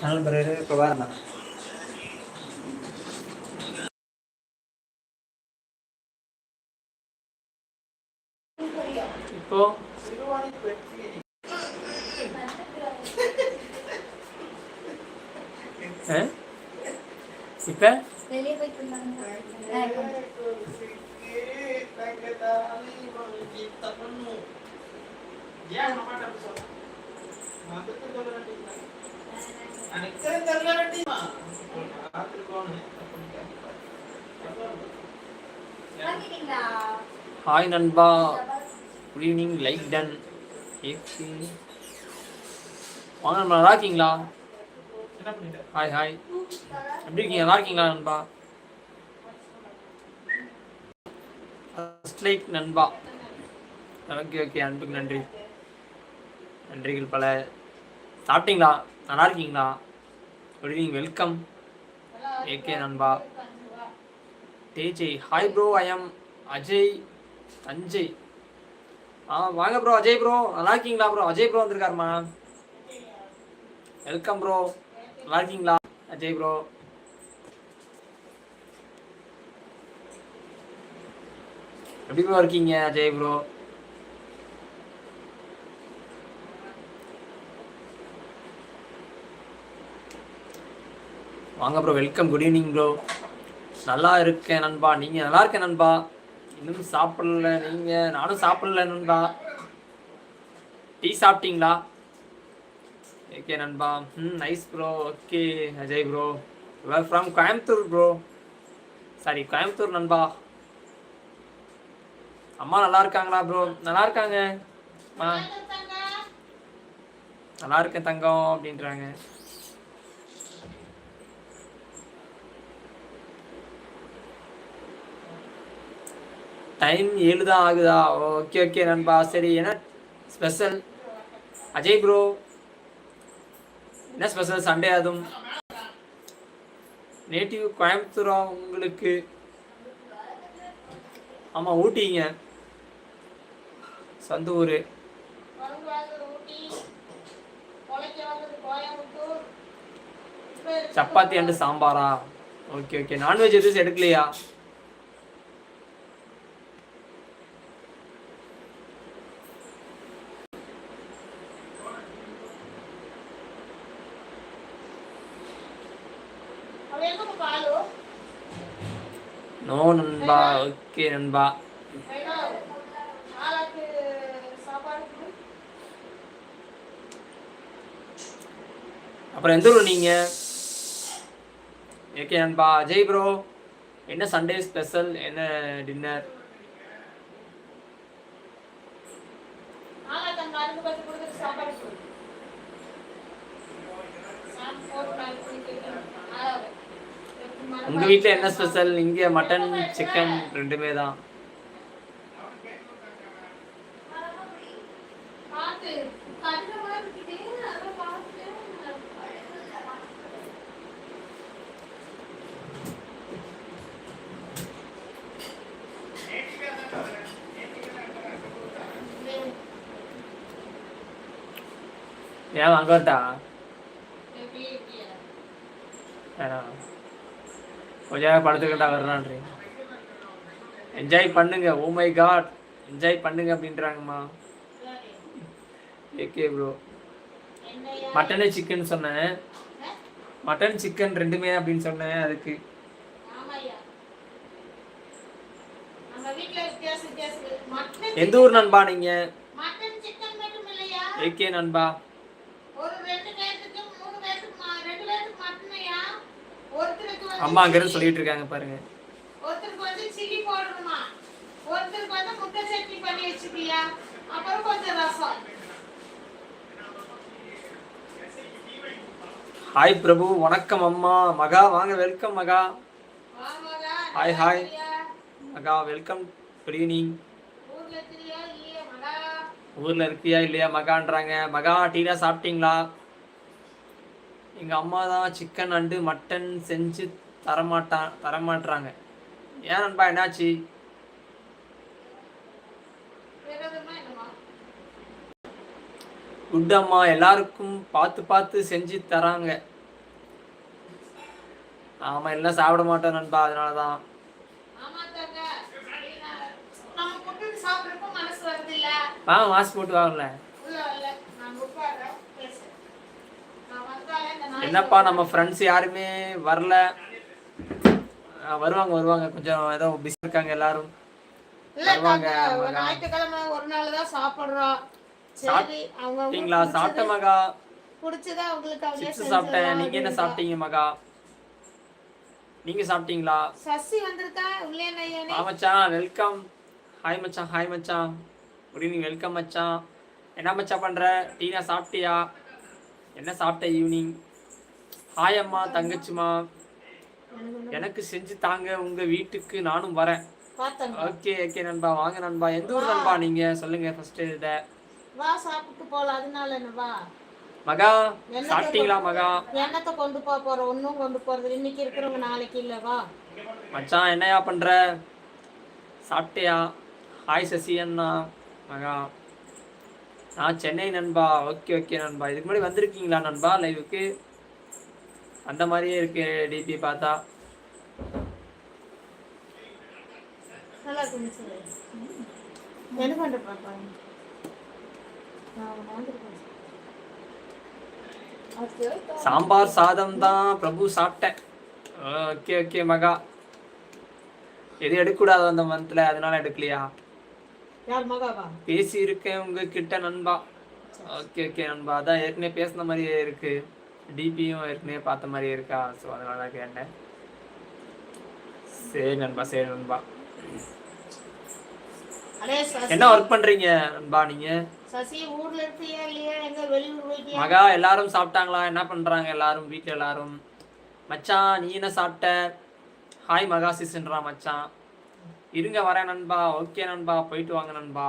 நானும் பிறகு இப்போ வரேன் இப்போ ஆ? இப்ப வெளியே போயிட்டு இருந்தாங்க ஆ, இப்போ வந்து. வாங்கிட்டீங்களா? ஹாய் நண்பா குட் ஈவினிங் லைக் டன் வாங்க நண்பா நல்லா இருக்கீங்களா? ஹாய் ஹாய் எப்படி இருக்கீங்க? நல்லா இருக்கீங்களா நண்பா ஃபர்ஸ்ட் லைக் நண்பா ஓகே ஓகே அன்புக்கு நன்றி. நன்றிகள் பல. சாப்பிட்டீங்களா? நல்லா இருக்கீங்களா? குட் ஈவினிங் வெல்கம் ஏகே நண்பா Tejay hi bro I am Ajay Thanjai ஆ வாங்க ப்ரோ அஜய் ப்ரோ நல்லா இருக்கீங்களா ப்ரோ அஜய் ப்ரோ வந்திருக்காருமா? வெல்கம் ப்ரோ நல்லா இருக்கீங்களா? அஜய் ப்ரோ எப்படி ப்ரோ இருக்கீங்க அஜய் ப்ரோ வாங்க bro welcome good evening bro நல்லா இருக்கேன் நண்பா. நீங்கள் நல்லா இருக்கேன் நண்பா? இன்னும் சாப்பிடல நீங்கள் நானும் சாப்பிடல நண்பா. டீ சாப்பிட்டீங்களா? ஓகே நண்பா. ம் nice bro okay Ajay bro where from Coimbatore bro sorry Coimbatore நண்பா. அம்மா நல்லா இருக்காங்களா ப்ரோ நல்லா இருக்காங்க. ஆ நல்லா இருக்கேன் தங்கம் அப்படின்றாங்க. டைம் ஏழு தான் ஆகுதா ஓகே ஓகே நண்பா. சரி என்ன ஸ்பெஷல் அஜய் ப்ரோ என்ன ஸ்பெஷல் சண்டே அதுவும். நேட்டிவ் கோயம்புத்தூரா உங்களுக்கு? ஆமாம் ஊட்டிங்க. சந்தூர். சப்பாத்தி அண்டு சாம்பாரா? ஓகே ஓகே நான்வெஜ் எதுவும் எடுக்கலையா? நோ நண்பா ஓகே நண்பா. அப்புறம் எந்த ஊர் நீங்க? ஓகே நண்பா. அஜய் ப்ரோ என்ன சண்டே ஸ்பெஷல் என்ன டின்னர் உங்க வீட்டுல என்ன ஸ்பெஷல் இங்க மட்டன் சிக்கன் ரெண்டுமே தான். ஏன் அங்க வரட்டா வேணாம். கொஞ்ச நேரம் படுத்துக்கிட்டா வர்றான்றீங்க. என்ஜாய் பண்ணுங்க. ஓ மை காட் என்ஜாய் பண்ணுங்க அப்படின்றாங்கம்மா. ஏகே ப்ரோ மட்டனு சிக்கன் சொன்னேன். மட்டன் சிக்கன் ரெண்டுமே அப்படின்னு சொன்னேன் அதுக்கு. எந்த ஊர் நண்பா நீங்க? ஏகே நண்பா. அம்மா அங்கிருந்து சொல்லிட்டு இருக்காங்க பாருங்க. ஒருத்தருக்கு வந்து சில்லி போடணுமா? ஒருத்தருக்கு வந்து முட்டை சட்னி பண்ணி வச்சுப்பியா? அப்புறம் கொஞ்சம் ரசம். ஹாய் பிரபு வணக்கம் அம்மா. மகா வாங்க வெல்கம் மகா. hi. இல்லையா? மகா வெல்கம் குட் ஈவினிங் ஊர்ல இருக்கியா இல்லையா மகான்றாங்க. மகா டீனா சாப்பிட்டீங்களா? எங்க அம்மா தான் சிக்கன் அண்டு மட்டன் செஞ்சு தரமாட்டான் தரமாட்டுறாங்க ஏன் நண்பா என்னாச்சு? குட் அம்மா எல்லாருக்கும் பார்த்து பார்த்து செஞ்சு தராங்க. ஆமா எல்லாம் சாப்பிட மாட்டோம் நண்பா அதனால தான் வா மாஸ்க் போட்டு வாங்கல. என்னப்பா நம்ம ஃப்ரெண்ட்ஸ் யாருமே வரல. வருவாங்க வருவாங்க. கொஞ்சம் ஏதோ பிஸி இருக்காங்க எல்லாரும். வருவாங்க, தாங்க, ஒரு மகா. ஞாயிற்றுக்கிழமை ஒரு நாள் தான் சாப்பிடுறோம். சரி அவங்க சாப்பிட்டீங்களா சாப்பிட்ட மகா? பிடிச்சதா சிப்ஸ் சாப்பிட்டேன். நீங்க என்ன சாப்பிட்டீங்க மகா? நீங்க சாப்பிட்டீங்களா? சசி வந்திருக்கா? உள்ளே நையானே ஆ மச்சான் வெல்கம் ஹாய் மச்சான் ஹாய் மச்சான். குட் ஈவினிங் வெல்கம் மச்சான். என்ன மச்சான் பண்ற? டீனா சாப்பிட்டியா? என்ன சாப்பிட்ட ஈவினிங் ஹாய் அம்மா தங்கச்சிமா எனக்கு செஞ்சு தாங்க உங்க வீட்டுக்கு நானும் வரேன். ஓகே ஓகே நண்பா வாங்க நண்பா. எந்த ஊர் நண்பா நீங்க? சொல்லுங்க ஃபர்ஸ்ட் இத. வா சாப்பிட்டு போலாம். அதனால என்ன வா. மகா சாப்பிட்டீங்களா மகா? எண்ணத்தை கொண்டு போக போறோம் ஒன்றும் கொண்டு போறது இன்னைக்கு இருக்கிறவங்க நாளைக்கு இல்ல வா. மச்சான் என்னையா பண்ற? சாப்பிட்டியா? ஹாய் சசி அண்ணா. மகா. நான் சென்னை நண்பா. ஓகே ஓகே நண்பா. இதுக்கு முன்னாடி வந்திருக்கீங்களா நண்பா லைவுக்கு அந்த மாதிரியே இருக்கு டிபி பார்த்தா. சாம்பார் சாதம் தான் பிரபு சாப்பிட்டேன். ஓகே ஓகே மகா. எது எடுக்கக்கூடாது அந்த மந்த்ல அதனால எடுக்கலையா? பேசி இருக்கேன் உங்ககிட்ட நண்பா. ஓகே ஓகே நண்பா. அதான் ஏற்கனவே பேசின மாதிரியே இருக்கு. டிபியும் ஏற்கனவே பார்த்த மாதிரியே இருக்கா? ஸோ அதனால தான் கேட்டேன். சரி நண்பா சரி நண்பா. என்ன ஒர்க் பண்றீங்க நண்பா நீங்க? மகா எல்லாரும் சாப்பிட்டாங்களா? என்ன பண்றாங்க எல்லாரும் வீட்டில் எல்லாரும்? மச்சான் நீ என்ன சாப்பிட்ட? ஹாய் மகா சிஸ்ன்றா மச்சான். இருங்க வரேன் நண்பா. ஓகே நண்பா. போயிட்டு வாங்க நண்பா.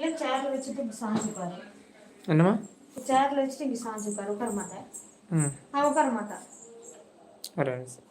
இல்லை சேர்ல வச்சுட்டு இப்படி சாஞ்சுப்பாரு என்னம்மா சேர்ல வச்சுட்டு இங்கே சாஞ்சுப்பாரு உட்கார மாட்டேன் ம் அவன் உட்கார மாட்டான் ஒரு நிமிஷம்